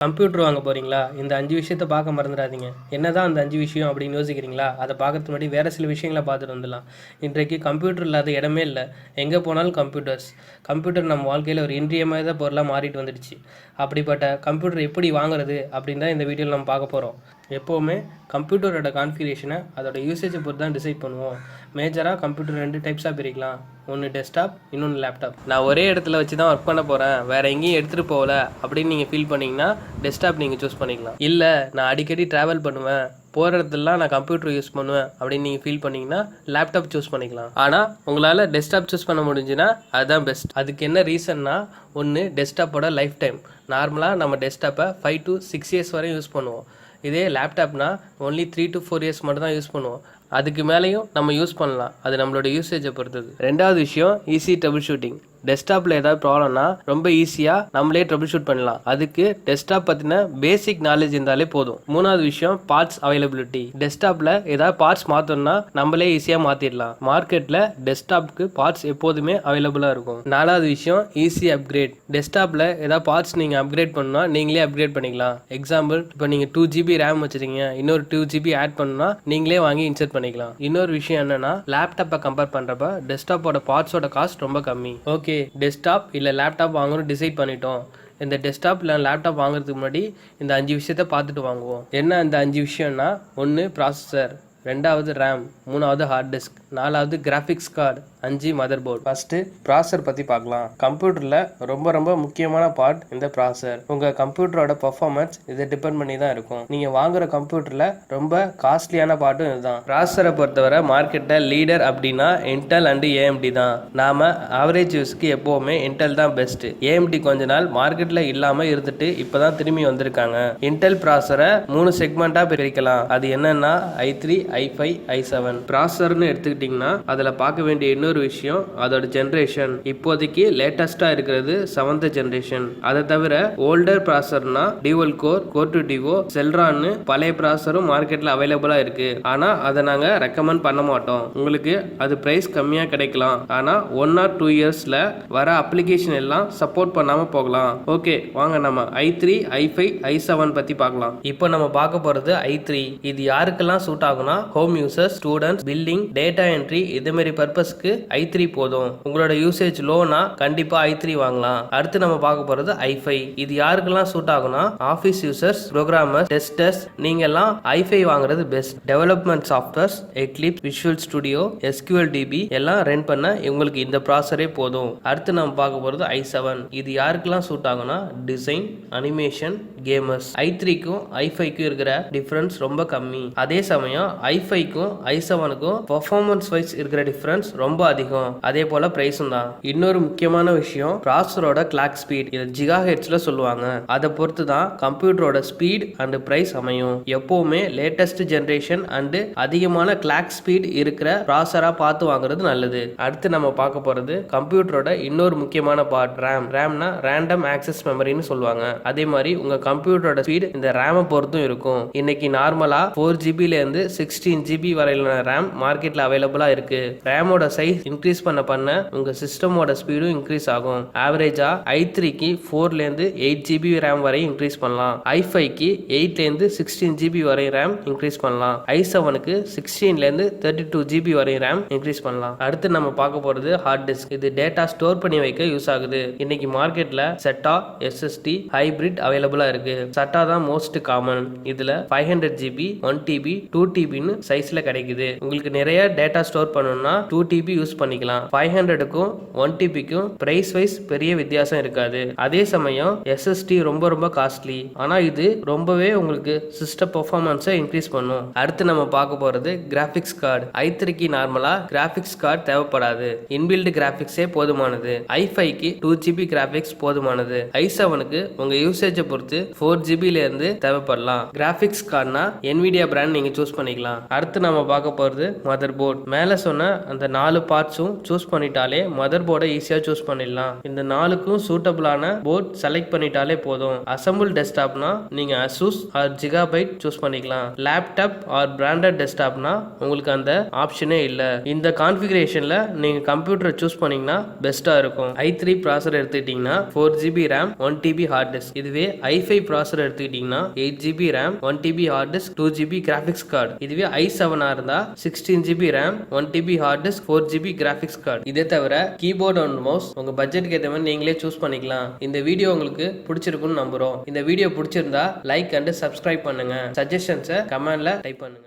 Computer வாங்க போகிறீங்களா இந்த அஞ்சு விஷயத்த பார்க்க மறந்துடாதீங்க. என்னதான் அந்த அஞ்சு விஷயம் அப்படின்னு யோசிக்கிறீங்களா? அதை பார்க்கறதுக்கு முன்னாடி வேறு சில விஷயங்களை பார்த்துட்டு வந்துடலாம். இன்றைக்கு கம்ப்யூட்டர் இல்லாத இடமே இல்லை. எங்கே போனாலும் கம்ப்யூட்டர்ஸ். கம்ப்யூட்டர் நம்ம வாழ்க்கையில் ஒரு இன்றியமாத பொருளாக மாறிட்டு வந்துடுச்சு. அப்படிப்பட்ட கம்ப்யூட்டர் எப்படி வாங்குறது அப்படின்னு தான் இந்த வீடியோவில் நம்ம பார்க்க போகிறோம் எப்போவுமே கம்ப்யூட்டரோட கான்ஃபிகரேஷனை அதோட யூசேஜை பொறுத்து தான் டிசைட் பண்ணுவோம். மேஜராக கம்ப்யூட்டர் ரெண்டு டைப்ஸாக பிரிக்கலாம். ஒன்று டெஸ்க்டாப் இன்னொன்று லேப்டாப் நான் ஒரே இடத்துல வச்சு தான் ஒர்க் பண்ண போகிறேன் வேறு எங்கேயும் எடுத்துகிட்டு போகல அப்படின்னு நீங்கள் ஃபீல் பண்ணீங்கன்னா டெஸ்க்டாப் நீங்கள் சூஸ் பண்ணிக்கலாம். இல்லை நான் அடிக்கடி ட்ராவல் பண்ணுவேன். போகிற இடத்துலலாம் நான் கம்ப்யூட்டர் யூஸ் பண்ணுவேன் அப்படின்னு நீங்கள் ஃபீல் பண்ணிங்கன்னா லேப்டாப் சூஸ் பண்ணிக்கலாம். ஆனால் உங்களால் டெஸ்க்டாப் சூஸ் பண்ண முடிஞ்சுன்னா அதுதான் பெஸ்ட் அதுக்கு என்ன ரீசன்னா ஒன்று டெஸ்க்டாப்போட லைஃப் டைம் நார்மலாக நம்ம டெஸ்க்டாப்பை ஃபைவ் டு சிக்ஸ் இயர்ஸ் வரையும் யூஸ் பண்ணுவோம். இதே லேப்டாப்னா only three to four years மட்டும் தான் யூஸ் பண்ணுவோம். அதுக்கு மேலேயும் நம்ம யூஸ் பண்ணலாம். அது நம்மளோட யூசேஜை பொறுத்தது. ரெண்டாவது விஷயம் ஈஸி ட்ரபிள் ஷூட்டிங் டெஸ்க்டாப்பில் ஏதாவது ப்ராப்ளம்னா ரொம்ப ஈஸியாக நம்மளே ட்ரபிள் ஷூட் பண்ணலாம். அதுக்கு டெஸ்க்டாப் பற்றின பேசிக் நாலேஜ் இருந்தாலே போதும். மூணாவது விஷயம் பார்ட்ஸ் அவைலபிலிட்டி டெஸ்க்டாப்பில் ஏதாவது பார்ட்ஸ் மாற்றணும்னா நம்மளே ஈஸியாக மாற்றிடலாம் மார்க்கெட்டில் டெஸ்க்டாப்க்கு பார்ட்ஸ் எப்போதுமே அவைலபிளாக இருக்கும். நாலாவது விஷயம் ஈஸி அப்கிரேட் டெஸ்க்டாப்பில் ஏதாவது பார்ட்ஸ் நீங்கள் அப்கிரேட் பண்ணணும்னா நீங்களே அப்கிரேட் பண்ணிக்கலாம். எக்ஸாம்பிள் இப்போ நீங்கள் டூ ஜிபி ரேம் வச்சுருக்கீங்க. இன்னொரு டூ ஜிபி ஆட் பண்ணால் நீங்களே வாங்கி இன்சர்ட் பண்ணிக்கலாம். இன்னொரு விஷயம் என்னன்னா லேப்டாப்பை கம்பேர் பண்ணுறப்ப டெஸ்க்டாப்போட பார்ட்ஸோட காஸ்ட் ரொம்ப கம்மி. ஓகே ஓகே டெஸ்க்டாப் இல்லை லேப்டாப் வாங்கணும்னு டிசைட் பண்ணிட்டோம். இந்த டெஸ்க்டாப் இல்லை லேப்டாப் வாங்குறதுக்கு முன்னாடி இந்த அஞ்சு விஷயத்த பார்த்துட்டு வாங்குவோம். என்ன இந்த அஞ்சு விஷயம்னா ஒன்று ப்ராசஸர் ரெண்டாவது ரேம் மூணாவது ஹார்ட் டிஸ்க் நாலாவது கிராஃபிக்ஸ் கார்டு அஞ்சு மதர் போர்டு ஃபஸ்ட்டு ப்ராசர் பற்றி பார்க்கலாம். கம்ப்யூட்டரில் ரொம்ப ரொம்ப முக்கியமான பார்ட் இந்த ப்ராசர் உங்கள் கம்ப்யூட்டரோட பர்ஃபார்மன்ஸ் இதை டிபெண்ட் பண்ணி தான் இருக்கும். நீங்கள் வாங்குற கம்ப்யூட்டரில் ரொம்ப காஸ்ட்லியான பார்ட்டும் இதுதான். ப்ராசரை பொறுத்தவரை மார்க்கெட்டில் லீடர் அப்படின்னா இன்டெல் அண்டு ஏஎம்டி தான். நாம் ஆவரேஜ் யூஸ்க்கு எப்போவுமே இன்டெல் தான் பெஸ்ட்டு ஏஎம்டி கொஞ்ச நாள் மார்க்கெட்டில் இல்லாமல் இருந்துட்டு இப்போ தான் திரும்பி வந்திருக்காங்க. இன்டெல் ப்ராசரை மூணு செக்மெண்ட்டாக பிரிக்கலாம். அது என்னன்னா I three I five I seven ப்ராசர்னு எடுத்துக்கிட்டிங்கன்னா அதில் பார்க்க வேண்டிய இன்னொரு விஷயம் அதோட ஜென்ரேஷன் இப்போதைக்கு லேட்டஸ்ட்டாக இருக்கிறது செவன்த் ஜென்ரேஷன் அதை தவிர older ப்ராசர்னா dual core core two duo செல்ரான்னு பழைய ப்ராசரும் மார்க்கெட்டில் அவைலபிளாக இருக்கு. ஆனால் அதை நாங்கள் ரெக்கமெண்ட் பண்ண மாட்டோம். உங்களுக்கு அது ப்ரைஸ் கம்மியாக கிடைக்கலாம். ஆனால் ஒன் ஆர் டூ இயர்ஸில் வர அப்ளிகேஷன் எல்லாம் சப்போர்ட் பண்ணாமல் போகலாம். ஓகே வாங்க நம்ம I three I five I seven பற்றி பார்க்கலாம். இப்போ நம்ம பார்க்க போகிறது ஐ த்ரீ இது யாருக்கெல்லாம் சூட் ஆகும்னா home users students building data entry இதுமாரி பர்பஸ்க்கு ஐ த்ரீ போதும். உங்களோட யூசேஜ் லோனா கண்டிப்பாக ஐ த்ரீ வாங்கலாம். அடுத்து நம்ம பார்க்க போகிறது ஐ ஃபைவ் இது யாருக்கெல்லாம் சூட் ஆகும்னா ஆஃபீஸ் யூசர்ஸ் ப்ரோக்ராமர்ஸ் டெஸ்டர்ஸ் நீங்க எல்லாம் ஐ ஃபைவ் வாங்குறது best development softwares Eclipse Visual Studio SQL DB எல்லாம் ரன் பண்ண உங்களுக்கு இந்த ப்ராசரே போதும். அடுத்து நம்ம பார்க்க போகிறது ஐ செவன் இது யாருக்கெல்லாம் சூட் ஆகும்னா டிசைன் அனிமேஷன் கேமர்ஸ் ஐ த்ரீக்கும் ஐ ஃபைவ்க்கும் இருக்கிற டிஃப்ரென்ஸ் ரொம்ப கம்மி. அதே சமயம் ஐ ஃபைவ்க்கும் ஐ செவனுக்கும் பர்ஃபார்மன்ஸ் வைஸ் இருக்கிற டிஃபரன்ஸ் ரொம்ப அதிகம். அதே போல பிரைஸும் தான். இன்னொரு முக்கியமான விஷயம் ப்ராசரோட கிளாக் ஸ்பீட் இது ஜிகா ஹெட்ஸ்ல சொல்லுவாங்க. அதை பொறுத்து தான் கம்ப்யூட்டரோட ஸ்பீட் அண்ட் பிரைஸ் அமையும். எப்பவுமே லேட்டஸ்ட் ஜென்ரேஷன் அண்ட் அதிகமான கிளாக் ஸ்பீட் இருக்கிற ப்ராசரா பார்த்து வாங்குறது நல்லது. அடுத்து நம்ம பார்க்க போறது கம்ப்யூட்டரோட இன்னொரு முக்கியமான பார்ட் ரேம் ரேம்னா ரேண்டம் ஆக்சஸ் மெமரின்னு சொல்லுவாங்க. அதே மாதிரி உங்க கம்ப்யூட்டரோட ஸ்பீட் இந்த ரேமை பொறுத்தும் இருக்கும். இன்னைக்கு நார்மலா ஃபோர் ஜிபில இருந்து சிக்ஸ்டீன் ஜிபி வரையிலான ரேம் மார்க்கெட்ல அவைலபிள் இருக்கு. ரேமோட சைஸ் இன்க்ரீஸ் பண்ண பண்ண உங்கள் சிஸ்டமோட ஸ்பீடும் இன்க்ரீஸ் ஆகும். ஆவரேஜா ஐ த்ரீக்கு ஃபோர்ல இருந்து எயிட் ஜிபி ரேம் வரை இன்க்ரீஸ் பண்ணலாம். ஐ ஃபைவ்க்கு எயிட்ல இருந்து சிக்ஸ்டீன் ஜிபி வரை ரேம் இன்க்ரீஸ் பண்ணலாம். ஐ செவனுக்கு சிக்ஸ்டீன்லேருந்து தேர்ட்டி டூ ஜிபி வரை ரேம் இன்க்ரீஸ் பண்ணலாம். அடுத்து நம்ம பார்க்க போகிறது ஹார்ட் டிஸ்க் இது டேட்டா ஸ்டோர் பண்ணி வைக்க யூஸ் ஆகுது. இன்னைக்கு மார்க்கெட்டில் செட்டா எஸ்எஸ்டி ஹைபிரிட் அவைலபிளாக இருக்கு. செட்டா தான் மோஸ்ட் காமன் இதில் five hundred GB one TB two டிபின்னு சைஸில் கிடைக்குது. உங்களுக்கு நிறைய டேட்டா ஸ்டோர் பண்ணணும்னா டூ டிபி யூஸ் பண்ணிக்கலாம். ஃபைவ் ஹண்ட்ரடுக்கும் ஒன் டிபிக்கும் பிரைஸ் வைஸ் பெரிய வித்தியாசம் இருக்காது. அதே சமயம் எஸ்எஸ்டி ரொம்ப ரொம்ப காஸ்ட்லி ஆனால் இது ரொம்பவே உங்களுக்கு சிஸ்டம் பெர்ஃபார்மன்ஸை இன்க்ரீஸ் பண்ணும். அடுத்து நம்ம பார்க்க போகிறது கிராஃபிக்ஸ் கார்டு ஐ த்ரீக்கு நார்மலாக கிராஃபிக்ஸ் கார்டு தேவைப்படாது. இன்பில்டு கிராஃபிக்ஸே போதுமானது. ஐ ஃபைவ்க்கு டூ ஜிபி கிராஃபிக்ஸ் போதுமானது. ஐ செவனுக்கு உங்கள் யூசேஜை பொறுத்து ஃபோர் ஜிபிலேருந்து தேவைப்படலாம். கிராஃபிக்ஸ் கார்டுனா என்விடியா பிராண்ட் நீங்கள் சூஸ் பண்ணிக்கலாம். அடுத்து நம்ம பார்க்க போகிறது மதர் போர்ட் மேலே சொன்ன அந்த நாலு பார்ட்ஸும் சூஸ் பண்ணிட்டாலே மதர் போர்டை ஈஸியாக சூஸ் பண்ணிடலாம். இந்த நாலுக்கும் சூட்டபிளான போர்ட் செலக்ட் பண்ணிட்டாலே போதும். அசம்பிள் டெஸ்க்டாப்னா நீங்கள் அசூஸ் ஆர் ஜிகாபைட் சூஸ் பண்ணிக்கலாம். லேப்டாப் ஆர் பிராண்டட் டெஸ்க்டாப்னா உங்களுக்கு அந்த ஆப்ஷனே இல்லை. இந்த கான்ஃபிகரேஷனில் நீங்கள் கம்ப்யூட்டரை சூஸ் பண்ணிங்கன்னா பெஸ்ட்டாக இருக்கும். ஐ த்ரீ ப்ராசர் எடுத்துக்கிட்டிங்கன்னா four GB RAM one TB hard disk இதுவே ஐ ஃபைவ் ப்ராசர் எடுத்துக்கிட்டிங்கன்னா eight GB RAM one TB hard disk two GB graphics card இதுவே ஐ செவனாக இருந்தால் sixteen GB RAM one TB hard disk four GB graphics card இதே தவிர keyboard and mouse உங்கள் பட்ஜெட்டுக்கு ஏற்ற மாதிரி நீங்களே சூஸ் பண்ணிக்கலாம். இந்த வீடியோ உங்களுக்கு பிடிச்சிருக்குன்னு நம்புகிறோம் இந்த வீடியோ பிடிச்சிருந்தா லைக் அண்ட் சப்ஸ்கிரைப் பண்ணுங்க. சஜஷன்ஸை கமெண்ட்ல டைப் பண்ணுங்க.